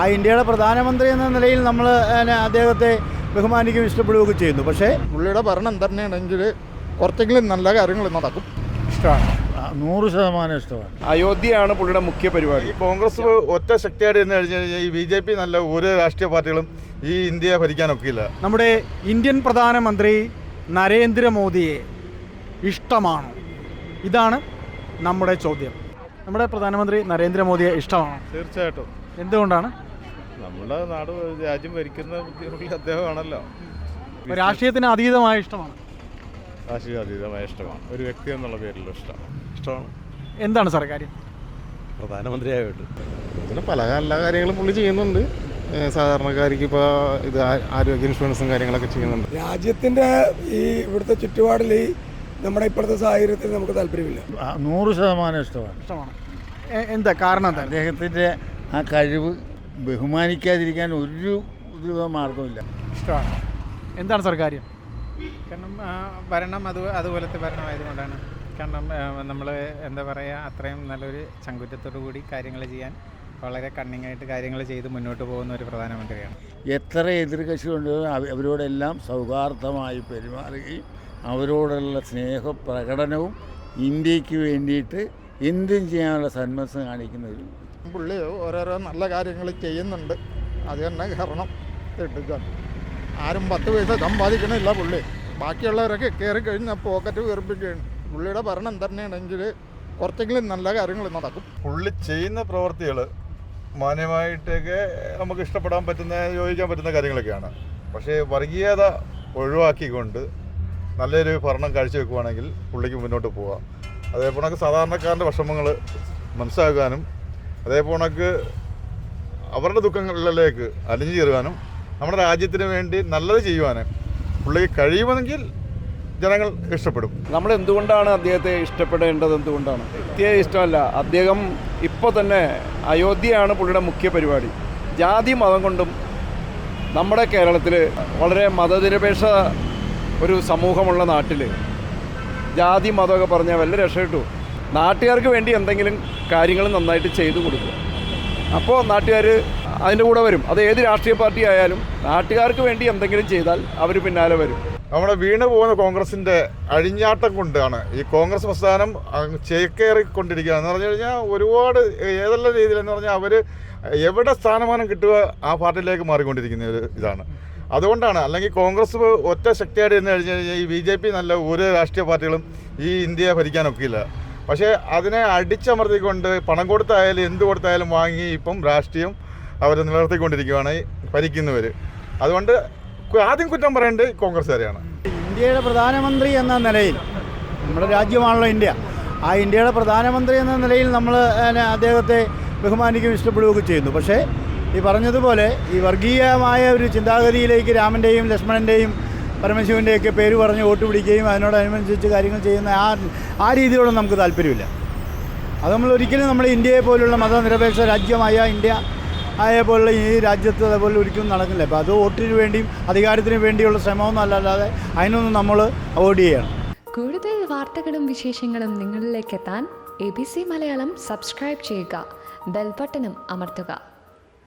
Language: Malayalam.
ആ ഇന്ത്യയുടെ പ്രധാനമന്ത്രി എന്ന നിലയിൽ നമ്മൾ അദ്ദേഹത്തെ ബഹുമാനിക്കുകയും ഇഷ്ടപ്പെടുകയൊക്കെ ചെയ്യുന്നു. പക്ഷേ പുള്ളിയുടെ ഭരണം തന്നെയാണെങ്കിൽ കുറച്ചെങ്കിലും നല്ല കാര്യങ്ങൾ നടക്കും. ഇഷ്ടമാണ്. നൂറ് ശതമാനം ഇഷ്ടമാണ്. അയോധ്യയാണ് പുള്ളിയുടെ മുഖ്യ പരിപാടി. ഈ കോൺഗ്രസ് ഒറ്റ ശക്തിയായിട്ട് എന്ന് കഴിഞ്ഞു കഴിഞ്ഞാൽ ഈ ബി ജെ പി നല്ല ഓരോ രാഷ്ട്രീയ പാർട്ടികളും ഈ ഇന്ത്യയെ ഭരിക്കാനൊക്കില്ല. നമ്മുടെ ഇന്ത്യൻ പ്രധാനമന്ത്രി നരേന്ദ്രമോദിയെ ഇഷ്ടമാണ്. ഇതാണ് നമ്മുടെ ചോദ്യം. നമ്മുടെ പ്രധാനമന്ത്രി നരേന്ദ്രമോദിയെ ഇഷ്ടമാണ്? തീർച്ചയായിട്ടും. എന്തുകൊണ്ടാണ്? നമ്മുടെ നാട് രാജ്യം ഭരിക്കുന്ന അദ്ദേഹമാണല്ലോ. രാഷ്ട്രീയത്തിന് അതീതമായ ഇഷ്ടമാണ്. രാഷ്ട്രീയ അതീതമായ ഇഷ്ടമാണ്. ഒരു വ്യക്തി എന്നുള്ള പേരിലുള്ള ഇഷ്ടമാണ്. ഇഷ്ടമാണ്. എന്താണ് സാർ കാര്യം? പ്രധാനമന്ത്രിയായിട്ട് അങ്ങനെ പല എല്ലാ കാര്യങ്ങളും പുള്ളി ചെയ്യുന്നുണ്ട്. സാധാരണക്കാർക്ക് ഇപ്പോൾ ഇത് ആരോഗ്യ ഇൻഷുറൻസും കാര്യങ്ങളൊക്കെ ചെയ്യുന്നുണ്ട്. രാജ്യത്തിന്റെ ഈ ഇവിടുത്തെ ചുറ്റുപാടിൽ ഈ നമ്മുടെ ഇപ്പോഴത്തെ സാഹചര്യത്തിൽ നമുക്ക് താല്പര്യമില്ല. നൂറ് ശതമാനം ഇഷ്ടമാണ്. ഇഷ്ടമാണ്. എന്താ കാരണം എന്താ? അദ്ദേഹത്തിന്റെ ആ കഴിവ് ബഹുമാനിക്കാതിരിക്കാൻ ഒരു ഇത് മാർഗമില്ല ഇഷ്ടമാണ്. എന്താണ് സാർ കാര്യം? കാരണം ഭരണം അത് അതുപോലത്തെ ഭരണമായതുകൊണ്ടാണ്. കാരണം നമ്മൾ എന്താ പറയുക അത്രയും നല്ലൊരു ചങ്കുറ്റത്തോടു കൂടി കാര്യങ്ങൾ ചെയ്യാൻ വളരെ കണ്ണിങ്ങായിട്ട് കാര്യങ്ങൾ ചെയ്ത് മുന്നോട്ട് പോകുന്ന ഒരു പ്രധാനമന്ത്രിയാണ്. എത്ര എതിർകക്ഷിയുണ്ടോ അവ- അവരോടെല്ലാം സൗഹാർദ്ദമായി പെരുമാറുകയും അവരോടുള്ള സ്നേഹപ്രകടനവും ഇന്ത്യയ്ക്ക് വേണ്ടിയിട്ട് എന്തും ചെയ്യാനുള്ള സന്മസം കാണിക്കുന്ന ഒരു പുള്ളി ഓരോരോ നല്ല കാര്യങ്ങൾ ചെയ്യുന്നുണ്ട്. അത് തന്നെ കാരണം എടുക്കാൻ. ആരും പത്ത് പൈസ സമ്പാദിക്കണില്ല പുള്ളി. ബാക്കിയുള്ളവരൊക്കെ കയറി കഴിഞ്ഞാൽ പോക്കറ്റ് വീർപ്പിക്കുകയാണ്. പുള്ളിയുടെ ഭരണം തന്നെയാണെങ്കിൽ കുറച്ചെങ്കിലും നല്ല കാര്യങ്ങൾ നടക്കും. പുള്ളി ചെയ്യുന്ന പ്രവൃത്തികൾ മാന്യമായിട്ടൊക്കെ നമുക്ക് ഇഷ്ടപ്പെടാൻ പറ്റുന്ന യോജിക്കാൻ പറ്റുന്ന കാര്യങ്ങളൊക്കെയാണ്. പക്ഷേ വർഗീയത ഒഴിവാക്കിക്കൊണ്ട് നല്ലൊരു ഭരണം കാഴ്ചവെക്കുവാണെങ്കിൽ പുള്ളിക്ക് മുന്നോട്ട് പോവാം. അതേപോലെ സാധാരണക്കാരന്റെ വിഷമങ്ങൾ മനസ്സിലാക്കാനും അതേപോലെ കണക്ക് അവരുടെ ദുഃഖങ്ങളിലേക്ക് അലിഞ്ഞു ചേരുവാനും നമ്മുടെ രാജ്യത്തിന് വേണ്ടി നല്ലത് ചെയ്യുവാനും പുള്ളിക്ക് കഴിയുമെങ്കിൽ ജനങ്ങൾ ഇഷ്ടപ്പെടും. നമ്മൾ എന്തുകൊണ്ടാണ് അദ്ദേഹത്തെ ഇഷ്ടപ്പെടേണ്ടത് എന്തുകൊണ്ടാണ്? വ്യക്തിയെ ഇഷ്ടമല്ല. അദ്ദേഹം ഇപ്പോൾ തന്നെ അയോധ്യയാണ് പുള്ളിയുടെ മുഖ്യ പരിപാടി. ജാതി മതം കൊണ്ടും നമ്മുടെ കേരളത്തിൽ വളരെ മതനിരപേക്ഷ ഒരു സമൂഹമുള്ള നാട്ടിൽ ജാതി മതമൊക്കെ പറഞ്ഞാൽ വല്ല രക്ഷ രക്ഷപ്പെട്ടു നാട്ടുകാർക്ക് വേണ്ടി എന്തെങ്കിലും കാര്യങ്ങൾ നന്നായിട്ട് ചെയ്തു കൊടുക്കുക. അപ്പോൾ നാട്ടുകാർ അതിന്റെ കൂടെ വരും. അത് ഏത് രാഷ്ട്രീയ പാർട്ടി ആയാലും നാട്ടുകാർക്ക് വേണ്ടി എന്തെങ്കിലും ചെയ്താൽ അവർ പിന്നാലെ വരും. നമ്മുടെ വീണ് പോകുന്ന കോൺഗ്രസിന്റെ അഴിഞ്ഞാട്ടം കൊണ്ടാണ് ഈ കോൺഗ്രസ് പ്രസ്ഥാനം ചേക്കേറിക്കൊണ്ടിരിക്കുക എന്ന് പറഞ്ഞു കഴിഞ്ഞാൽ ഒരുപാട് ഏതെല്ലാം രീതിയിലെന്ന് പറഞ്ഞാൽ അവർ എവിടെ സ്ഥാനമാനം കിട്ടുക ആ പാർട്ടിയിലേക്ക് മാറിക്കൊണ്ടിരിക്കുന്ന ഒരു ഇതാണ്. അതുകൊണ്ടാണ് അല്ലെങ്കിൽ കോൺഗ്രസ് ഒറ്റ ശക്തിയായിട്ട് എന്ന് കഴിഞ്ഞു കഴിഞ്ഞാൽ ഈ ബി ജെ പി നല്ല ഓരോ രാഷ്ട്രീയ പാർട്ടികളും ഈ ഇന്ത്യയെ ഭരിക്കാനൊക്കില്ല. പക്ഷേ അതിനെ അടിച്ചമർത്തിക്കൊണ്ട് പണം കൊടുത്തായാലും എന്ത് കൊടുത്തായാലും വാങ്ങി ഇപ്പം രാഷ്ട്രീയം അവർ നിലനിർത്തിക്കൊണ്ടിരിക്കുകയാണ് ഭരിക്കുന്നവർ അതുകൊണ്ട് ആദ്യം കുറ്റം പറയേണ്ടത് കോൺഗ്രസ്സുകാരെയാണ്. ഇന്ത്യയുടെ പ്രധാനമന്ത്രി എന്ന നിലയിൽ നമ്മുടെ രാജ്യമാണല്ലോ ഇന്ത്യ. ആ ഇന്ത്യയുടെ പ്രധാനമന്ത്രി എന്ന നിലയിൽ നമ്മൾ അദ്ദേഹത്തെ ബഹുമാനിക്കുകയും ഇഷ്ടപ്പെടുകയൊക്കെ ചെയ്യുന്നു. പക്ഷേ ഈ പറഞ്ഞതുപോലെ ഈ വർഗീയമായ ഒരു ചിന്താഗതിയിലേക്ക് രാമന്റെയും ലക്ഷ്മണന്റെയും പരമശിവന്റെയൊക്കെ പേര് പറഞ്ഞ് വോട്ട് പിടിക്കുകയും അതിനോടനുബന്ധിച്ച് കാര്യങ്ങൾ ചെയ്യുന്ന ആ ആ രീതിയോടൊന്നും നമുക്ക് താല്പര്യമില്ല. അത് നമ്മൾ ഒരിക്കലും നമ്മൾ ഇന്ത്യയെ പോലുള്ള മതനിരപേക്ഷ രാജ്യമായ ഇന്ത്യ ആയ ഈ രാജ്യത്ത് അതേപോലെ ഒരിക്കലും നടക്കില്ല. അപ്പോൾ അത് വോട്ടിന് വേണ്ടിയും അധികാരത്തിന് വേണ്ടിയുള്ള ശ്രമമൊന്നും അല്ലാതെ അതിനൊന്നും നമ്മൾ അവോയ്ഡ് ചെയ്യണം. കൂടുതൽ വാർത്തകളും വിശേഷങ്ങളും നിങ്ങളിലേക്ക് എത്താൻ A B C Malayalam subscribe ചെയ്യുക. ബെൽബട്ടനും അമർത്തുക.